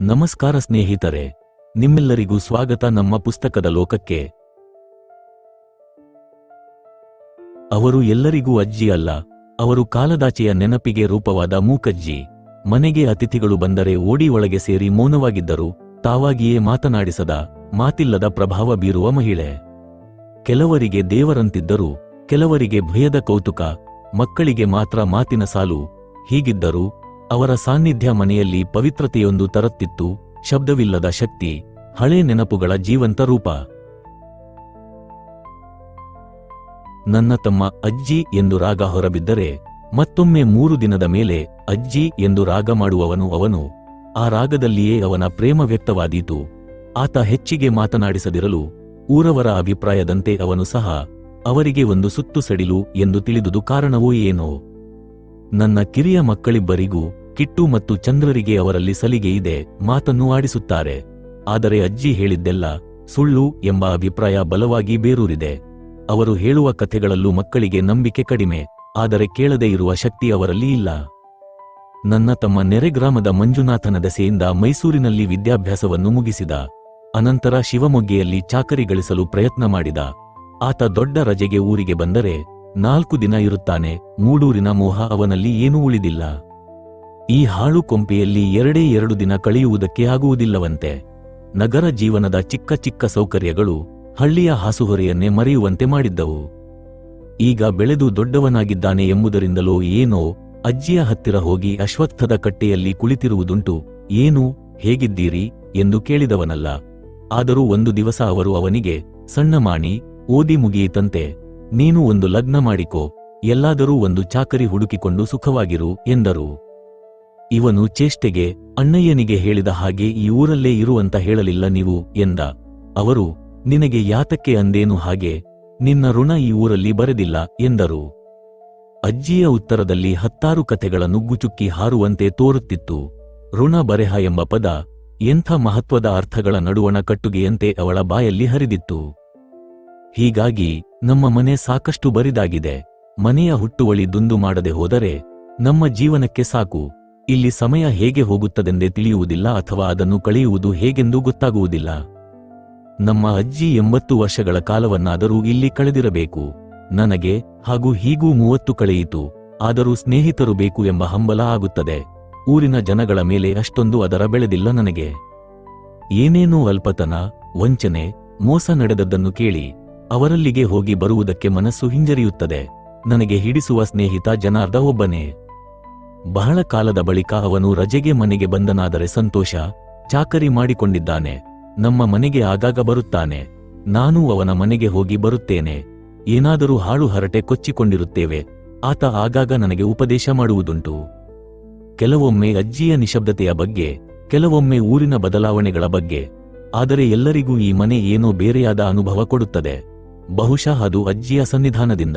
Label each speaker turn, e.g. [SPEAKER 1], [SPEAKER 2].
[SPEAKER 1] ನಮಸ್ಕಾರ ಸ್ನೇಹಿತರೆ, ನಿಮ್ಮೆಲ್ಲರಿಗೂ ಸ್ವಾಗತ ನಮ್ಮ ಪುಸ್ತಕದ ಲೋಕಕ್ಕೆ. ಅವರು ಎಲ್ಲರಿಗೂ ಅಜ್ಜಿ ಅಲ್ಲ, ಅವರು ಕಾಲದಾಚೆಯ ನೆನಪಿಗೆ ರೂಪವಾದ ಮೂಕಜ್ಜಿ. ಮನೆಗೆ ಅತಿಥಿಗಳು ಬಂದರೆ ಓಡಿ ಒಳಗೆ ಸೇರಿ ಮೌನವಾಗಿದ್ದರು, ತಾವಾಗಿಯೇ ಮಾತನಾಡಿಸದ, ಮಾತಿಲ್ಲದ ಪ್ರಭಾವ ಬೀರುವ ಮಹಿಳೆ. ಕೆಲವರಿಗೆ ದೇವರಂತಿದ್ದರು, ಕೆಲವರಿಗೆ ಭಯದ ಕೌತುಕ, ಮಕ್ಕಳಿಗೆ ಮಾತ್ರ ಮಾತಿನ ಸಾಲು, ಹೀಗಿದ್ದರು ಅವರ ಸಾನ್ನಿಧ್ಯ ಮನೆಯಲ್ಲಿ ಪವಿತ್ರತೆಯೊಂದು ತರುತ್ತಿತ್ತು, ಶಬ್ದವಿಲ್ಲದ ಶಕ್ತಿ, ಹಳೆ ನೆನಪುಗಳ ಜೀವಂತ ರೂಪ. ನನ್ನ ತಮ್ಮ ಅಜ್ಜಿ ಎಂದು ರಾಗ ಹೊರಬಿದ್ದರೆ, ಮತ್ತೊಮ್ಮೆ ಮೂರು ದಿನದ ಮೇಲೆ ಅಜ್ಜಿ ಎಂದು ರಾಗ ಮಾಡುವವನು ಅವನು. ಆ ರಾಗದಲ್ಲಿಯೇ ಅವನ ಪ್ರೇಮ ವ್ಯಕ್ತವಾದೀತು. ಆತ ಹೆಚ್ಚಿಗೆ ಮಾತನಾಡಿಸದಿರಲು, ಊರವರ ಅಭಿಪ್ರಾಯದಂತೆ ಅವನು ಸಹ, ಅವರಿಗೆ ಒಂದು ಸುತ್ತು ಸಡಿಲು ಎಂದು ತಿಳಿದುದು ಕಾರಣವೋ ಏನೋ. ನನ್ನ ಕಿರಿಯ ಮಕ್ಕಳಿಬ್ಬರಿಗೂ ಕಿಟ್ಟು ಮತ್ತು ಚಂದ್ರರಿಗೆ ಅವರಲ್ಲಿ ಸಲಿಗೆ ಇದೆ, ಮಾತನ್ನು ಆಡಿಸುತ್ತಾರೆ. ಆದರೆ ಅಜ್ಜಿ ಹೇಳಿದ್ದೆಲ್ಲ ಸುಳ್ಳು ಎಂಬ ಅಭಿಪ್ರಾಯ ಬಲವಾಗಿ ಬೇರೂರಿದೆ. ಅವರು ಹೇಳುವ ಕಥೆಗಳಲ್ಲೂ ಮಕ್ಕಳಿಗೆ ನಂಬಿಕೆ ಕಡಿಮೆ, ಆದರೆ ಕೇಳದೇ ಇರುವ ಶಕ್ತಿ ಅವರಲ್ಲಿ ಇಲ್ಲ. ನನ್ನ ತಮ್ಮ ನೆರೆಗ್ರಾಮದ ಮಂಜುನಾಥನ ದೆಸೆಯಿಂದ ಮೈಸೂರಿನಲ್ಲಿ ವಿದ್ಯಾಭ್ಯಾಸವನ್ನು ಮುಗಿಸಿದ. ಅನಂತರ ಶಿವಮೊಗ್ಗೆಯಲ್ಲಿ ಚಾಕರಿ ಗಳಿಸಲು ಪ್ರಯತ್ನ ಮಾಡಿದ. ಆತ ದೊಡ್ಡ ರಜೆಗೆ ಊರಿಗೆ ಬಂದರೆ ನಾಲ್ಕು ದಿನ ಇರುತ್ತಾನೆ, ಮೂಡೂರಿನ ಮೋಹ ಅವನಲ್ಲಿ ಏನೂ ಉಳಿದಿಲ್ಲ. ಈ ಹಾಳು ಕೊಂಪೆಯಲ್ಲಿ ಎರಡೇ ಎರಡು ದಿನ ಕಳೆಯುವುದಕ್ಕೆ ಆಗುವುದಿಲ್ಲವಂತೆ. ನಗರ ಜೀವನದ ಚಿಕ್ಕ ಚಿಕ್ಕ ಸೌಕರ್ಯಗಳು ಹಳ್ಳಿಯ ಹಾಸುಹೊರೆಯನ್ನೇ ಮರೆಯುವಂತೆ ಮಾಡಿದ್ದವು. ಈಗ ಬೆಳೆದು ದೊಡ್ಡವನಾಗಿದ್ದಾನೆ ಎಂಬುದರಿಂದಲೋ ಏನೋ ಅಜ್ಜಿಯ ಹತ್ತಿರ ಹೋಗಿ ಅಶ್ವತ್ಥದ ಕಟ್ಟೆಯಲ್ಲಿ ಕುಳಿತಿರುವುದುಂಟು, ಏನು, ಹೇಗಿದ್ದೀರಿ, ಎಂದು ಕೇಳಿದವನಲ್ಲ. ಆದರೂ ಒಂದು ದಿವಸ ಅವರು ಅವನಿಗೆ, ಸಣ್ಣ ಮಾಣಿ, ಓದಿ ಮುಗಿಯಿತಂತೆ, ನೀನು ಒಂದು ಲಗ್ನ ಮಾಡಿಕೋ, ಎಲ್ಲಾದರೂ ಒಂದು ಚಾಕರಿ ಹುಡುಕಿಕೊಂಡು ಸುಖವಾಗಿರು, ಎಂದರು. ಇವನು ಚೇಷ್ಟೆಗೆ ಅಣ್ಣಯ್ಯನಿಗೆ ಹೇಳಿದ ಹಾಗೆ ಈ ಊರಲ್ಲೇ ಇರುವಂತ ಹೇಳಲಿಲ್ಲ ನೀವು ಎಂದ. ಅವರು, ನಿನಗೆ ಯಾತಕ್ಕೆ ಅಂದೇನು ಹಾಗೆ, ನಿನ್ನ ಋಣ ಈ ಊರಲ್ಲಿ ಬರೆದಿಲ್ಲ ಎಂದರು. ಅಜ್ಜಿಯ ಉತ್ತರದಲ್ಲಿ ಹತ್ತಾರು ಕಥೆಗಳನ್ನು ಗುಚುಕ್ಕಿ ಹಾರುವಂತೆ ತೋರುತ್ತಿತ್ತು. ಋಣ ಬರೆಹ ಎಂಬ ಪದ, ಎಂಥ ಮಹತ್ವದ ಅರ್ಥಗಳ ನಡುವಣ ಕಟ್ಟುಗೆಯಂತೆ ಅವಳ ಬಾಯಲ್ಲಿ ಹರಿದಿತ್ತು. ಹೀಗಾಗಿ, ನಮ್ಮ ಮನೆ ಸಾಕಷ್ಟು ಬರಿದಾಗಿದೆ. ಮನೆಯ ಹುಟ್ಟುವಳಿ ದುಂದು ಮಾಡದೆ ಹೋದರೆ, ನಮ್ಮ ಜೀವನಕ್ಕೆ ಸಾಕು. ಇಲ್ಲಿ ಸಮಯ ಹೇಗೆ ಹೋಗುತ್ತದೆಂದೇ ತಿಳಿಯುವುದಿಲ್ಲ ಅಥವಾ ಅದನ್ನು ಕಳೆಯುವುದು ಹೇಗೆಂದು ಗೊತ್ತಾಗುವುದಿಲ್ಲ. ನಮ್ಮ ಅಜ್ಜಿ ಎಂಬತ್ತು ವರ್ಷಗಳ ಕಾಲವನ್ನಾದರೂ ಇಲ್ಲಿ ಕಳೆದಿರಬೇಕು. ನನಗೆ ಹಾಗೂ ಹೀಗೂ ಮೂವತ್ತು ಕಳೆಯಿತು. ಆದರೂ ಸ್ನೇಹಿತರು ಬೇಕು ಎಂಬ ಹಂಬಲ ಆಗುತ್ತದೆ. ಊರಿನ ಜನಗಳ ಮೇಲೆ ಅಷ್ಟೊಂದು ಅದರ ಬೆಳೆದಿಲ್ಲ ನನಗೆ. ಏನೇನೋ ಅಲ್ಪತನ, ವಂಚನೆ, ಮೋಸ ನಡೆದದ್ದನ್ನು ಕೇಳಿ ಅವರಲ್ಲಿಗೆ ಹೋಗಿ ಬರುವುದಕ್ಕೆ ಮನಸ್ಸು ಹಿಂಜರಿಯುತ್ತದೆ. ನನಗೆ ಹಿಡಿಸುವ ಸ್ನೇಹಿತ ಜನಾರ್ದ ಒಬ್ಬನೇ. ಬಹಳ ಕಾಲದ ಬಳಿಕ ಅವನು ರಜೆಗೆ ಮನೆಗೆ ಬಂದನಾದರೆ ಸಂತೋಷ, ಚಾಕರಿ ಮಾಡಿಕೊಂಡಿದ್ದಾನೆ. ನಮ್ಮ ಮನೆಗೆ ಆಗಾಗ ಬರುತ್ತಾನೆ. ನಾನು ಅವನ ಮನೆಗೆ ಹೋಗಿ ಬರುತ್ತೇನೆ. ಏನಾದರೂ ಹಾಳು ಹರಟೆ ಕೊಚ್ಚಿಕೊಂಡಿರುತ್ತೇವೆ. ಆತ ಆಗಾಗ ನನಗೆ ಉಪದೇಶ ಮಾಡುವುದುಂಟು. ಕೆಲವೊಮ್ಮೆ ಅಜ್ಜಿಯ ನಿಶಬ್ದತೆಯ ಬಗ್ಗೆ, ಕೆಲವೊಮ್ಮೆ ಊರಿನ ಬದಲಾವಣೆಗಳ ಬಗ್ಗೆ. ಆದರೆ ಎಲ್ಲರಿಗೂ ಈ ಮನೆ ಏನೋ ಬೇರೆಯಾದ ಅನುಭವ ಕೊಡುತ್ತದೆ. ಬಹುಶಃ ಅದು ಅಜ್ಜಿಯ ಸನ್ನಿಧಾನದಿಂದ.